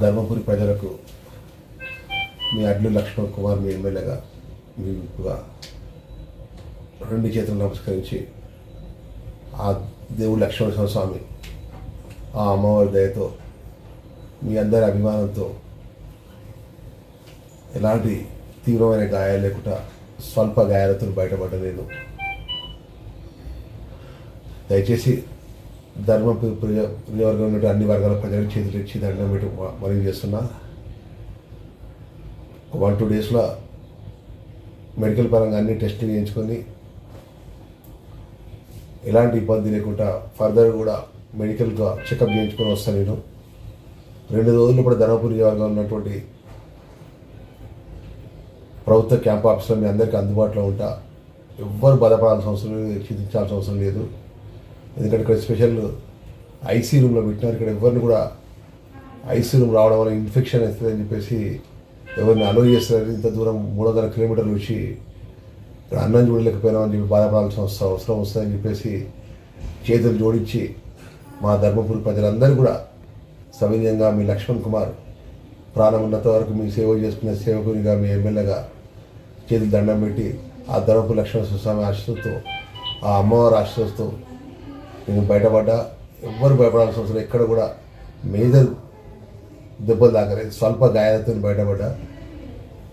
ధర్మపురి ప్రజలకు మీ అడ్లు లక్ష్మణ్ కుమార్ మీ ఎమ్మెల్యేగా మీ రెండు చేతులు నమస్కరించి ఆ దేవుడు లక్ష్మణ స్వామి ఆ అమ్మవారి దయతో మీ అందరి అభిమానంతో ఎలాంటి తీవ్రమైన గాయాలు లేకుండా స్వల్ప గాయాలతో బయటపడ్డ నేను. దయచేసి ధర్మ ప్రి- ప్రియ ప్రియవర్గం ఉన్నటువంటి అన్ని వర్గాల ప్రజలకు చేతులు ఇచ్చి దండం పెట్టి మనవి చేస్తున్నా. వన్ టూ డేస్లో మెడికల్ పరంగా అన్ని టెస్టింగ్ చేయించుకొని ఎలాంటి ఇబ్బంది లేకుండా ఫర్దర్ కూడా మెడికల్గా చెకప్ చేయించుకొని వస్తాను నేను. రెండు రోజులు కూడా ధర్మపురి వర్గం ఉన్నటువంటి ప్రభుత్వ క్యాంప్ ఆఫీసులో మీ అందరికీ అందుబాటులో ఉంటా. ఎవ్వరు బాధపడాల్సిన అవసరం లేదు చింతించాల్సిన అవసరం లేదు. ఎందుకంటే ఇక్కడ స్పెషల్ ఐసీ రూమ్లో పెట్టినారు. ఇక్కడ ఎవరిని కూడా ఐసీ రూమ్ రావడం వల్ల ఇన్ఫెక్షన్ అవుతుందని చెప్పేసి ఎవరిని అలో చేస్తారు. ఇంత దూరం మూడు వందల కిలోమీటర్లు వచ్చి ఇక్కడ అన్నం చూడలేకపోయినామని చెప్పి బాధపడాల్సిన అవసరం అవసరం వస్తుందని చెప్పేసి చేతులు జోడించి మా ధర్మపురి ప్రజలందరూ కూడా సవినీయంగా మీ లక్ష్మణ్ కుమార్ ప్రాణం ఉన్నంత వరకు మీ సేవ చేసుకునే సేవకునిగా మీ ఎమ్మెల్యేగా చేతులు దండం పెట్టి ఆ ధర్మపురి లక్ష్మణ స్వామి ఆశతో ఆ అమ్మవారి ఆశతో నేను బయటపడ్డా ఎవ్వరు భయపడాల్సిన అవసరం ఎక్కడ కూడా మేజర్ దెబ్బలు తాకలేదు. స్వల్ప గాయాలతో బయటపడ్డా.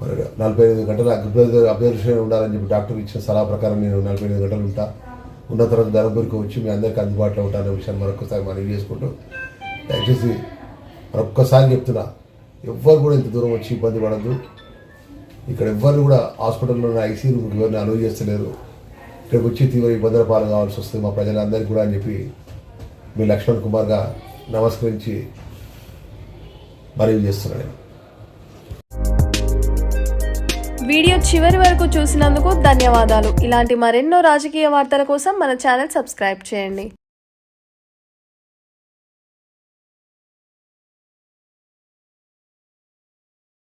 మరి నలభై ఎనిమిది గంటలు అబ్జర్వ్ అబ్జర్వేషన్ ఉండాలని చెప్పి డాక్టర్ ఇచ్చిన సలహా ప్రకారం నేను నలభై ఎనిమిది గంటలు ఉంటా. ఉన్న తర్వాత ధర్మపురికి వచ్చి మీ అందరికీ అందుబాటులో ఉంటాను విషయాన్ని మరొకసారి మనవి చేసుకుంటూ దయచేసి మరొక్కసారి చెప్తున్నా ఎవ్వరు కూడా ఇంత దూరం వచ్చి ఇబ్బంది పడద్దు. ఇక్కడ ఎవ్వరు కూడా హాస్పిటల్లో ఐసీ రూమ్కి ఎవరిని అలవ్ చేస్తలేరు. ఇక్కడికి వచ్చి తీవ్ర ఇబ్బందుల పాలు కావాల్సి వస్తుంది మా ప్రజలందరికీ కూడా అని చెప్పి మీ లక్ష్మణ్ కుమార్గా నమస్కరించి మనవి చేస్తున్నాను వీడియో చివరి వరకు చూసినందుకు ధన్యవాదాలు. ఇలాంటి మరెన్నో రాజకీయ వార్తల కోసం మన ఛానల్ సబ్స్క్రైబ్ చేయండి.